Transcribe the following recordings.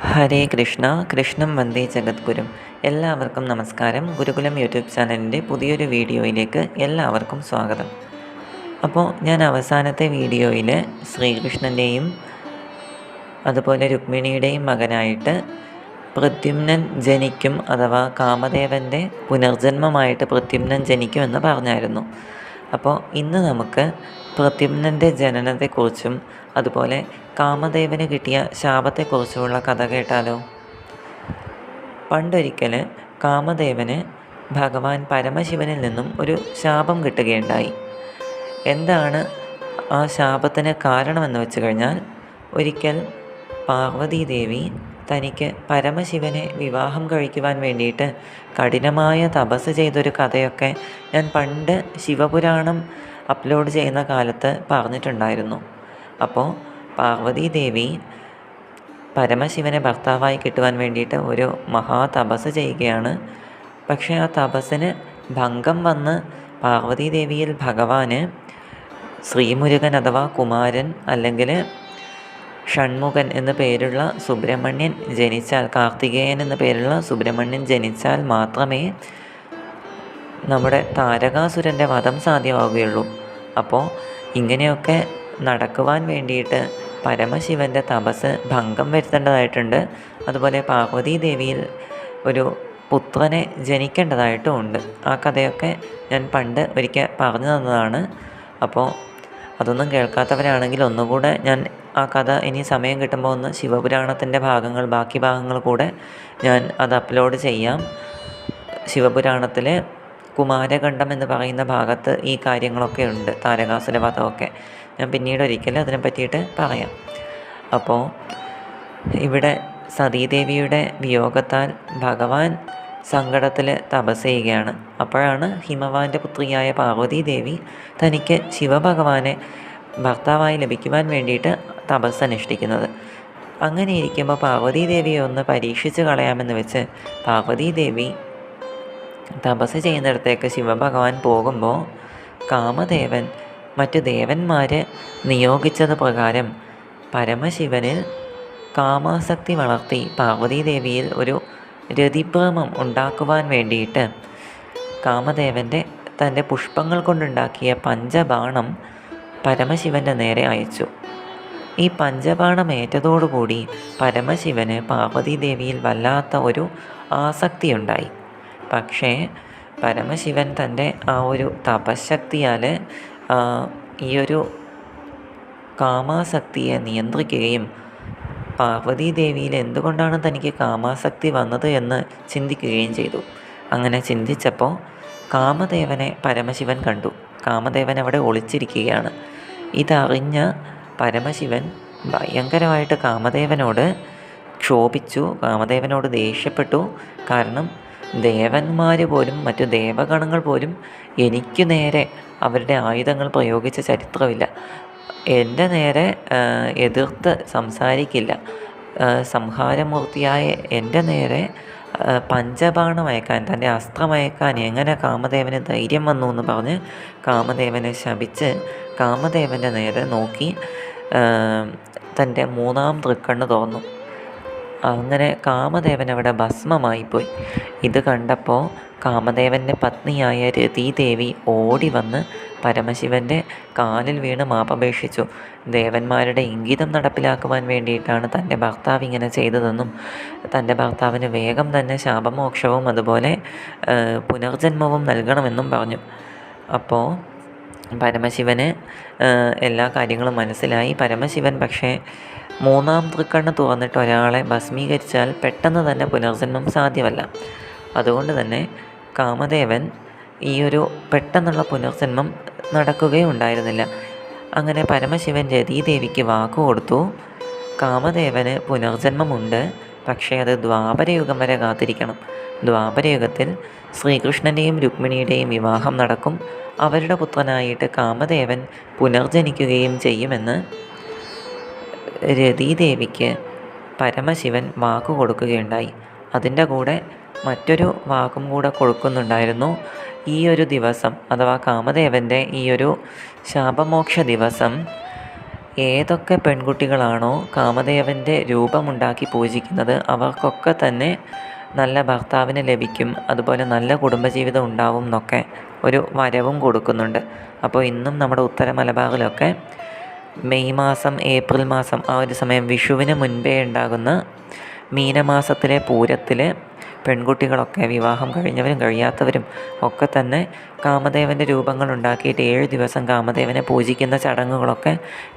ഹരേ കൃഷ്ണ കൃഷ്ണം വന്ദേ ജഗദ്ഗുരും. എല്ലാവർക്കും നമസ്കാരം. ഗുരുകുലം യൂട്യൂബ് ചാനലിന്റെ പുതിയൊരു വീഡിയോയിലേക്ക് എല്ലാവർക്കും സ്വാഗതം. അപ്പോൾ ഞാൻ അവസാനത്തെ വീഡിയോയിൽ ശ്രീകൃഷ്ണന്റെയും അതുപോലെ രുക്മിണിയുടെയും മകനായിട്ട് പ്രദ്യുമ്നൻ ജനിക്കും അഥവാ കാമദേവന്റെ പുനർജന്മമായിട്ട് പ്രദ്യുമ്നൻ ജനിക്കുമെന്ന് പറഞ്ഞായിരുന്നു. അപ്പോൾ ഇന്ന് നമുക്ക് പ്രദ്യുമ്നന്റെ ജനനത്തെക്കുറിച്ചും അതുപോലെ കാമദേവന് കിട്ടിയ ശാപത്തെക്കുറിച്ചുമുള്ള കഥ കേട്ടാലോ? പണ്ടൊരിക്കൽ കാമദേവന് ഭഗവാൻ പരമശിവനിൽ നിന്നും ഒരു ശാപം കിട്ടുകയുണ്ടായി. എന്താണ് ആ ശാപത്തിന് കാരണമെന്ന് വെച്ച് കഴിഞ്ഞാൽ ഒരിക്കൽ പാർവതീദേവി തനിക്ക് പരമശിവനെ വിവാഹം കഴിക്കുവാൻ വേണ്ടിയിട്ട് കഠിനമായ തപസ് ചെയ്തൊരു കഥയൊക്കെ ഞാൻ പണ്ട് ശിവപുരാണം അപ്ലോഡ് ചെയ്യുന്ന കാലത്ത് പറഞ്ഞിട്ടുണ്ടായിരുന്നു. അപ്പോൾ പാർവതീദേവി പരമശിവനെ ഭർത്താവായി കിട്ടുവാൻ വേണ്ടിയിട്ട് ഒരു മഹാ തപസ് ചെയ്യുകയാണ്. പക്ഷേ ആ തപസ്സിന് ഭംഗം വന്ന് പാർവതീദേവിയിൽ ഭഗവാന് ശ്രീമുരുകൻ അഥവാ കുമാരൻ അല്ലെങ്കിൽ ഷൺമുഖൻ എന്ന പേരുള്ള സുബ്രഹ്മണ്യൻ ജനിച്ചാൽ കാർത്തികേയൻ എന്ന പേരുള്ള സുബ്രഹ്മണ്യൻ ജനിച്ചാൽ മാത്രമേ നമ്മുടെ താരകാസുരന്റെ വധം സാധ്യമാവുകയുള്ളൂ. അപ്പോൾ ഇങ്ങനെയൊക്കെ നടക്കുവാൻ വേണ്ടിയിട്ട് പരമശിവന്റെ തപസ് ഭംഗം വരുത്തേണ്ടതായിട്ടുണ്ട്. അതുപോലെ പാർവതീ ദേവിയിൽ ഒരു പുത്രനെ ജനിക്കേണ്ടതായിട്ടും ഉണ്ട്. ആ കഥയൊക്കെ ഞാൻ പണ്ട് ഒരിക്കൽ പറഞ്ഞു തന്നതാണ്. അപ്പോൾ അതൊന്നും കേൾക്കാത്തവരാണെങ്കിൽ ഒന്നുകൂടെ ഞാൻ ആ കഥ ഇനി സമയം കിട്ടുമ്പോൾ ഒന്ന് ശിവപുരാണത്തിന്റെ ഭാഗങ്ങൾ ബാക്കി ഭാഗങ്ങൾ കൂടെ ഞാൻ അത് അപ്ലോഡ് ചെയ്യാം. ശിവപുരാണത്തിലെ കുമാരഖണ്ഡം എന്ന് പറയുന്ന ഭാഗത്ത് ഈ കാര്യങ്ങളൊക്കെ ഉണ്ട് താരകാസുര വധമൊക്കെ. ഞാൻ പിന്നീട് ഒരിക്കലും അതിനെ പറ്റിയിട്ട് പറയാം. അപ്പോൾ ഇവിടെ സതീദേവിയുടെ വിയോഗത്താൽ ഭഗവാൻ സങ്കടത്തിൽ തപസ് ചെയ്യുകയാണ് അപ്പോഴാണ് ഹിമവാന്റെ പുത്രിയായ പാർവതി ദേവി തനിക്ക് ശിവഭഗവാനെ ഭർത്താവായി ലഭിക്കുവാൻ വേണ്ടിയിട്ട് തപസ് അനുഷ്ഠിക്കുന്നത് അങ്ങനെ ഇരിക്കുമ്പോൾ പാർവതി ദേവിയെ ഒന്ന് പരീക്ഷിച്ച് കളയാമെന്ന് വെച്ച് പാർവതി ദേവി തപസ് ചെയ്യുന്നിടത്തേക്ക് ശിവഭഗവാൻ പോകുമ്പോൾ കാമദേവൻ മറ്റ് ദേവന്മാർ നിയോഗിച്ചത് പ്രകാരം പരമശിവനിൽ കാമാസക്തി വളർത്തി പാർവതീദേവിയിൽ ഒരു രതിഭ്രമം ഉണ്ടാക്കുവാൻ വേണ്ടിയിട്ട് കാമദേവന്റെ തന്റെ പുഷ്പങ്ങൾ കൊണ്ടുണ്ടാക്കിയ പഞ്ചബാണം പരമശിവന്റെ നേരെ അയച്ചു. ഈ പഞ്ചബാണം ഏറ്റതോടുകൂടി പരമശിവന് പാർവതീദേവിയിൽ വല്ലാത്ത ഒരു ആസക്തിയുണ്ടായി. പക്ഷേ പരമശിവൻ തന്റെ ആ ഒരു തപശക്തിയാൽ ഈ ഒരു കാമാസക്തിയെ നിയന്ത്രിക്കുകയും പാർവതീ ദേവിയിൽ എന്തുകൊണ്ടാണ് തനിക്ക് കാമാസക്തി വന്നത് എന്ന് ചിന്തിക്കുകയും ചെയ്തു. അങ്ങനെ ചിന്തിച്ചപ്പോൾ കാമദേവനെ പരമശിവൻ കണ്ടു. കാമദേവൻ അവിടെ ഒളിച്ചിരിക്കുകയാണ്. ഇതറിഞ്ഞ പരമശിവൻ ഭയങ്കരമായിട്ട് കാമദേവനോട് ക്ഷോഭിച്ചു. കാമദേവനോട് ദേഷ്യപ്പെട്ടു. കാരണം ദേവന്മാർ പോലും മറ്റു ദേവഗണങ്ങൾ പോലും എനിക്ക് നേരെ അവരുടെ ആയുധങ്ങൾ പ്രയോഗിച്ച ചരിത്രമില്ല. എന്റെ നേരെ എതിർത്ത് സംസാരിക്കില്ല. സംഹാരമൂർത്തിയായ എന്റെ നേരെ പഞ്ചബാണം അയക്കാൻ തന്റെ അസ്ത്രമയക്കാൻ എങ്ങനെ കാമദേവന് ധൈര്യം വന്നു എന്ന് പറഞ്ഞ് കാമദേവനെ ശപിച്ച് കാമദേവന്റെ നേരെ നോക്കി തന്റെ മൂന്നാം തൃക്കണ്ണ് തോന്നു അങ്ങനെ കാമദേവൻ അവിടെ ഭസ്മമായിപ്പോയി ഇത് കണ്ടപ്പോൾ കാമദേവന്റെ പത്നിയായ രതീദേവി ഓടി വന്ന് പരമശിവന്റെ കാലിൽ വീണ് മാപ്പപേക്ഷിച്ചു. ദേവന്മാരുടെ ഇംഗിതം നടപ്പിലാക്കുവാൻ വേണ്ടിയിട്ടാണ് തന്റെ ഭർത്താവ് ഇങ്ങനെ ചെയ്തതെന്നും തന്റെ ഭർത്താവിന് വേഗം തന്നെ ശാപമോക്ഷവും അതുപോലെ പുനർജന്മവും നൽകണമെന്നും പറഞ്ഞു. അപ്പോൾ പരമശിവന് എല്ലാ കാര്യങ്ങളും മനസ്സിലായി. പരമശിവൻ പക്ഷേ മൂന്നാം തൃക്കണ്ണ് തുറന്നിട്ട് ഒരാളെ ഭസ്മീകരിച്ചാൽ പെട്ടെന്ന് തന്നെ പുനർജന്മം സാധ്യമല്ല. അതുകൊണ്ട് തന്നെ കാമദേവൻ ഈ ഒരു പെട്ടെന്നുള്ള പുനർജന്മം നടക്കുകയുണ്ടായിരുന്നില്ല. അങ്ങനെ പരമശിവൻ രതീദേവിക്ക് വാക്കു കൊടുത്തു കാമദേവന് പുനർജന്മമുണ്ട്. പക്ഷേ അത് ദ്വാപരയുഗം വരെ കാത്തിരിക്കണം. ദ്വാപരയുഗത്തിൽ ശ്രീകൃഷ്ണന്റെയും രുക്മിണിയുടെയും വിവാഹം നടക്കും. അവരുടെ പുത്രനായിട്ട് കാമദേവൻ പുനർജനിക്കുകയും ചെയ്യുമെന്ന് രതീദേവിക്ക് പരമശിവൻ വാക്കു കൊടുക്കുകയുണ്ടായി. അതിന്റെ കൂടെ മറ്റൊരു വാക്കും കൂടെ കൊടുക്കുന്നുണ്ടായിരുന്നു. ഈ ഒരു ദിവസം അഥവാ കാമദേവന്റെ ഈ ഒരു ശാപമോക്ഷ ദിവസം ഏതൊക്കെ പെൺകുട്ടികളാണോ കാമദേവന്റെ രൂപമുണ്ടാക്കി പൂജിക്കുന്നത് അവർക്കൊക്കെ തന്നെ നല്ല ഭർത്താവിന് ലഭിക്കും അതുപോലെ നല്ല കുടുംബജീവിതം ഉണ്ടാവും എന്നൊക്കെ ഒരു വരവും കൊടുക്കുന്നുണ്ട്. അപ്പോൾ ഇന്നും നമ്മുടെ ഉത്തര മലബാറിലൊക്കെ മെയ് മാസം ഏപ്രിൽ മാസം ആ ഒരു സമയം വിഷുവിന് മുൻപേ ഉണ്ടാകുന്ന മീനമാസത്തിലെ പൂരത്തിൽ പെൺകുട്ടികളൊക്കെ വിവാഹം കഴിഞ്ഞവരും കഴിയാത്തവരും ഒക്കെ തന്നെ കാമദേവന്റെ രൂപങ്ങൾ ഉണ്ടാക്കിയിട്ട് ഏഴ് ദിവസം കാമദേവനെ പൂജിക്കുന്ന ചടങ്ങുകളൊക്കെ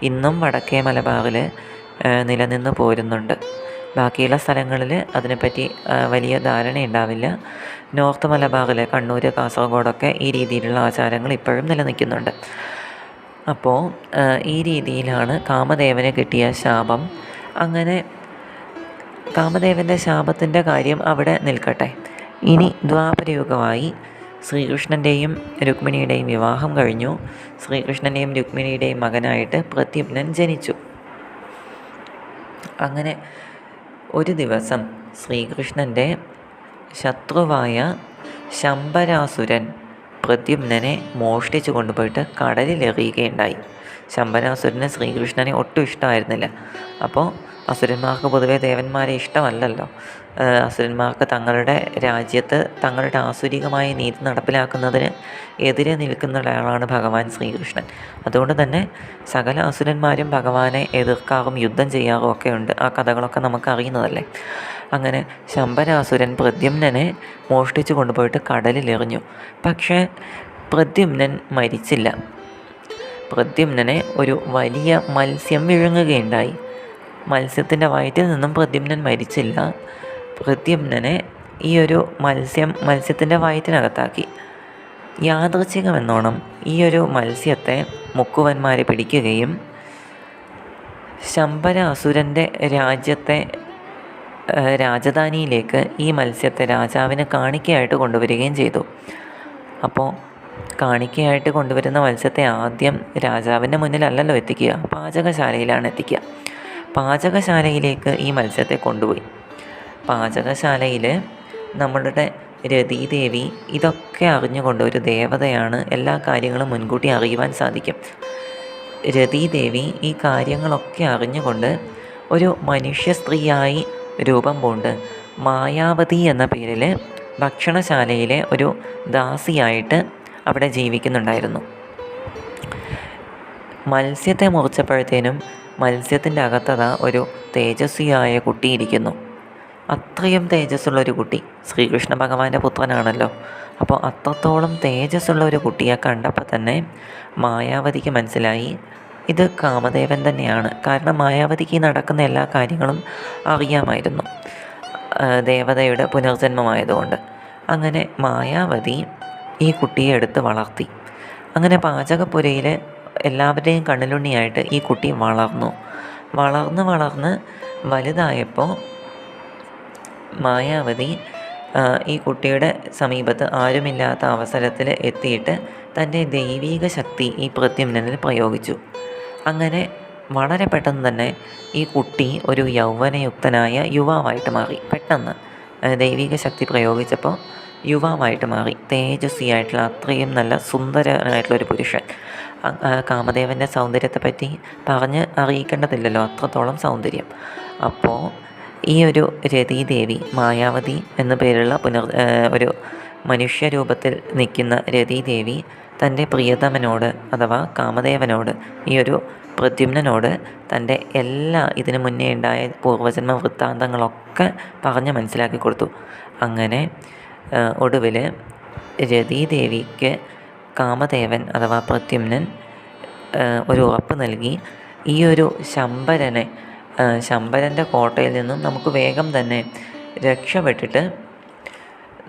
ഇന്നും വടക്കേ മലബാറിൽ നിലനിന്ന് പോരുന്നുണ്ട്. ബാക്കിയുള്ള സ്ഥലങ്ങളിൽ അതിനെപ്പറ്റി വലിയ ധാരണ ഉണ്ടാവില്ല നോർത്ത് മലബാറിൽ കണ്ണൂർ കാസർഗോഡൊക്കെ ഈ രീതിയിലുള്ള ആചാരങ്ങൾ ഇപ്പോഴും നിലനിൽക്കുന്നുണ്ട്. അപ്പോൾ ഈ രീതിയിലാണ് കാമദേവന് കിട്ടിയ ശാപം. അങ്ങനെ കാമദേവന്റെ ശാപത്തിന്റെ കാര്യം അവിടെ നിൽക്കട്ടെ. ഇനി ദ്വാപരയുഗമായി ശ്രീകൃഷ്ണന്റെയും രുക്മിണിയുടെയും വിവാഹം കഴിഞ്ഞു. ശ്രീകൃഷ്ണന്റെയും രുക്മിണിയുടെയും മകനായിട്ട് പ്രത്യുപ്നൻ ജനിച്ചു. അങ്ങനെ ഒരു ദിവസം ശ്രീകൃഷ്ണന്റെ ശത്രുവായ ശമ്പരാസുരൻ പ്രദ്യുമ്നനെ മോഷ്ടിച്ചു കൊണ്ടുപോയിട്ട് കടലിലെറിയുകയുണ്ടായി. ശമ്പരാസുരന് ശ്രീകൃഷ്ണനെ ഒട്ടും ഇഷ്ടമായിരുന്നില്ല. അപ്പോൾ അസുരന്മാർക്ക് പൊതുവേ ദേവന്മാരെ ഇഷ്ടമല്ലല്ലോ. അസുരന്മാർക്ക് തങ്ങളുടെ രാജ്യത്ത് തങ്ങളുടെ ആസുരികമായ നീതി നടപ്പിലാക്കുന്നതിന് എതിരെ നിൽക്കുന്ന ഒരാളാണ് ഭഗവാൻ ശ്രീകൃഷ്ണൻ. അതുകൊണ്ട് തന്നെ സകല അസുരന്മാരും ഭഗവാനെ എതിർക്കാറും യുദ്ധം ചെയ്യാറും ഒക്കെ ഉണ്ട്. ആ കഥകളൊക്കെ നമുക്ക് അറിയുന്നതല്ലേ? അങ്ങനെ ശമ്പരാസുരൻ പ്രദ്യുമ്നനെ മോഷ്ടിച്ചു കൊണ്ടുപോയിട്ട് കടലിലെറിഞ്ഞു. പക്ഷേ പ്രദ്യുമ്നൻ മരിച്ചില്ല. പ്രദ്യുമ്നനെ ഒരു വലിയ മത്സ്യം വിഴുങ്ങുകയുണ്ടായി. മത്സ്യത്തിന്റെ വയറ്റിൽ നിന്നും പ്രദ്യുമ്നൻ മരിച്ചില്ല. പ്രദ്യുമ്നനെ ഈ ഒരു മത്സ്യം മത്സ്യത്തിന്റെ വയറ്റിനകത്താക്കി. യാദൃച്ഛികമെന്നോണം ഈ ഒരു മത്സ്യത്തെ മുക്കുവന്മാരെ പിടിക്കുകയും ശമ്പര രാജ്യത്തെ രാജധാനിയിലേക്ക് ഈ മത്സ്യത്തെ രാജാവിന് കാണിക്കയായിട്ട് കൊണ്ടുവരികയും ചെയ്തു. അപ്പോൾ കാണിക്കയായിട്ട് കൊണ്ടുവരുന്ന മത്സ്യത്തെ ആദ്യം രാജാവിന്റെ മുന്നിലല്ലല്ലോ എത്തിക്കുക പാചകശാലയിലാണ് എത്തിക്കുക. പാചകശാലയിലേക്ക് ഈ മത്സ്യത്തെ കൊണ്ടുപോയി. പാചകശാലയിൽ നമ്മളുടെ രതീദേവി ഇതൊക്കെ അറിഞ്ഞുകൊണ്ട് ഒരു ദേവതയാണ് എല്ലാ കാര്യങ്ങളും മുൻകൂട്ടി അറിയുവാൻ സാധിക്കും. രതീദേവി ഈ കാര്യങ്ങളൊക്കെ അറിഞ്ഞുകൊണ്ട് ഒരു മനുഷ്യ സ്ത്രീയായി രൂപം പൂണ്ട് മായാവതി എന്ന പേരിൽ ഭക്ഷണശാലയിലെ ഒരു ദാസിയായിട്ട് അവിടെ ജീവിക്കുന്നുണ്ടായിരുന്നു. മത്സ്യത്തെ മുറിച്ചപ്പോഴത്തേനും മത്സ്യത്തിന്റെ അകത്തത ഒരു തേജസ്വിയായ കുട്ടി ഇരിക്കുന്നു. അത്രയും തേജസ്സുള്ള ഒരു കുട്ടി. ശ്രീകൃഷ്ണ ഭഗവാന്റെ പുത്രനാണല്ലോ. അപ്പോൾ അത്രത്തോളം തേജസ്സുള്ള ഒരു കുട്ടിയെ കണ്ടപ്പോൾ തന്നെ മായാവതിക്ക് മനസ്സിലായി ഇത് കാമദേവൻ തന്നെയാണ്. കാരണം മായാവതിക്ക് നടക്കുന്ന എല്ലാ കാര്യങ്ങളും അറിയാമായിരുന്നു. ദേവതയുടെ പുനർജന്മമായതുകൊണ്ട്. അങ്ങനെ മായാവതി ഈ കുട്ടിയെ എടുത്ത് വളർത്തി. അങ്ങനെ പാചകപ്പുരയിൽ എല്ലാവരുടെയും കണ്ണിലുണ്ണിയായിട്ട് ഈ കുട്ടി വളർന്നു. വളർന്ന് വളർന്ന് വലുതായപ്പോൾ മായാവതി ഈ കുട്ടിയുടെ സമീപത്ത് ആരുമില്ലാത്ത അവസരത്തിൽ എത്തിയിട്ട് തന്റെ ദൈവീക ശക്തി ഈ പ്രത്യുമ്നനിൽ പ്രയോഗിച്ചു. അങ്ങനെ വളരെ പെട്ടെന്ന് തന്നെ ഈ കുട്ടി ഒരു യൗവനയുക്തനായ യുവാവായിട്ട് മാറി. പെട്ടെന്ന് ദൈവിക ശക്തി പ്രയോഗിച്ചപ്പോൾ യുവാവായിട്ട് മാറി. തേജസ്വിയായിട്ടുള്ള അത്രയും നല്ല സുന്ദരനായിട്ടുള്ള ഒരു പുരുഷൻ. കാമദേവന്റെ സൗന്ദര്യത്തെപ്പറ്റി പറഞ്ഞ് അറിയിക്കേണ്ടതില്ലല്ലോ അത്രത്തോളം സൗന്ദര്യം. അപ്പോൾ ഈ ഒരു രതീദേവി മായാവതി എന്ന പേരുള്ള പുനർ ഒരു മനുഷ്യരൂപത്തിൽ നിൽക്കുന്ന രതീദേവി തന്റെ പ്രിയതമനോട് അഥവാ കാമദേവനോട് ഈ ഒരു പ്രദ്യുമ്നോട് തന്റെ എല്ലാ ഇതിനു മുന്നേ ഉണ്ടായ പൂർവജന്മ വൃത്താന്തങ്ങളൊക്കെ പറഞ്ഞ് മനസ്സിലാക്കി കൊടുത്തു. അങ്ങനെ ഒടുവിൽ രതീദേവിക്ക് കാമദേവൻ അഥവാ പ്രദ്യുമ്നൻ ഒരു ഉറപ്പ് നൽകി ഈ ഒരു ശമ്പരനെ ശമ്പരന്റെ കോട്ടയിൽ നിന്നും നമുക്ക് വേഗം തന്നെ രക്ഷപ്പെട്ടിട്ട്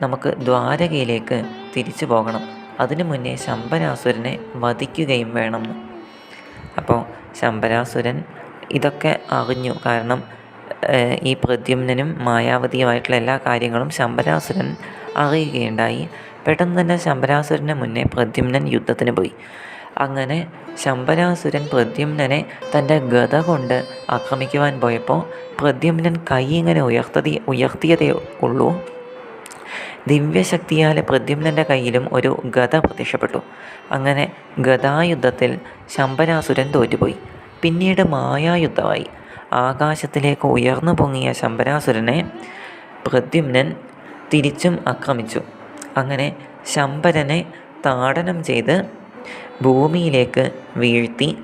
നമുക്ക് ദ്വാരകയിലേക്ക് തിരിച്ചു പോകണം. അതിനു മുന്നേ ശമ്പരാസുരനെ വധിക്കുകയും വേണം. അപ്പോൾ ശമ്പരാസുരൻ ഇതൊക്കെ അറിഞ്ഞു. കാരണം ഈ പ്രദ്യുമ്നും മായാവതിയുമായിട്ടുള്ള എല്ലാ കാര്യങ്ങളും ശമ്പരാസുരൻ അറിയുകയുണ്ടായി. പെട്ടെന്ന് തന്നെ ശമ്പരാസുരന് മുന്നേ പ്രദ്യുമ്നൻ യുദ്ധത്തിന് പോയി. അങ്ങനെ ശമ്പരാസുരൻ പ്രദ്യുമ്നനെ തന്റെ ഗത കൊണ്ട് ആക്രമിക്കുവാൻ പോയപ്പോൾ പ്രദ്യുമ്നൻ കൈ ഇങ്ങനെ ഉയർത്തതി ഉയർത്തിയതേ ഉള്ളൂ. ദിവ്യശക്തിയാൽ പ്രദ്യുമ്നന്റെ കയ്യിലും ഒരു ഗത പ്രത്യക്ഷപ്പെട്ടു. അങ്ങനെ ഗതായുദ്ധത്തിൽ ശമ്പരാസുരൻ തോറ്റുപോയി. പിന്നീട് മായായുദ്ധമായി. ആകാശത്തിലേക്ക് ഉയർന്നു പൊങ്ങിയ ശമ്പരാസുരനെ പ്രദ്യുമ്നൻ തിരിച്ചും ആക്രമിച്ചു. അങ്ങനെ ശമ്പരനെ താടനം ചെയ്ത് ഭൂമിയിലേക്ക് വീഴ്ത്തി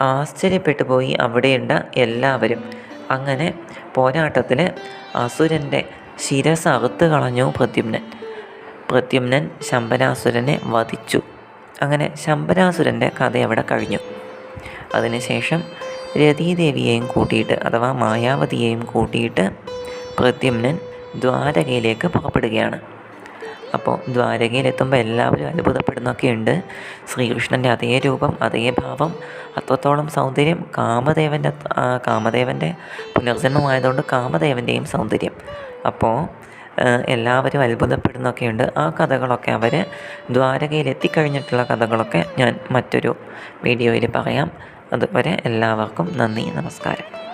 ആശ്ചര്യപ്പെട്ടു പോയി അവിടെയുണ്ട എല്ലാവരും. അങ്ങനെ പോരാട്ടത്തിൽ അസുരന്റെ ശിരസ് അറുത്ത് കളഞ്ഞു പ്രദ്യുമ്നൻ. പ്രദ്യുമ്നൻ ശമ്പരാസുരനെ വധിച്ചു. അങ്ങനെ ശമ്പരാസുരന്റെ കഥ അവിടെ കഴിഞ്ഞു. അതിനുശേഷം രതീദേവിയെയും കൂട്ടിയിട്ട് അഥവാ മായാവതിയെയും കൂട്ടിയിട്ട് പ്രദ്യുമ്നൻ ദ്വാരകയിലേക്ക് പുറപ്പെടുകയാണ്. അപ്പോൾ ദ്വാരകയിലെത്തുമ്പോൾ എല്ലാവരും അത്ഭുതപ്പെടുന്നൊക്കെയുണ്ട്. ശ്രീകൃഷ്ണന്റെ അതേ രൂപം അതേ ഭാവം അത്രത്തോളം സൗന്ദര്യം കാമദേവന്റെ കാമദേവന്റെ പുനർജന്മമായതുകൊണ്ട് കാമദേവന്റെയും സൗന്ദര്യം. അപ്പോൾ എല്ലാവരും അത്ഭുതപ്പെടുന്നൊക്കെയുണ്ട്. ആ കഥകളൊക്കെ അവർ ദ്വാരകയിൽ എത്തിക്കഴിഞ്ഞിട്ടുള്ള കഥകളൊക്കെ ഞാൻ മറ്റൊരു വീഡിയോയിൽ പറയാം. അതുവരെ എല്ലാവർക്കും നന്ദി നമസ്കാരം.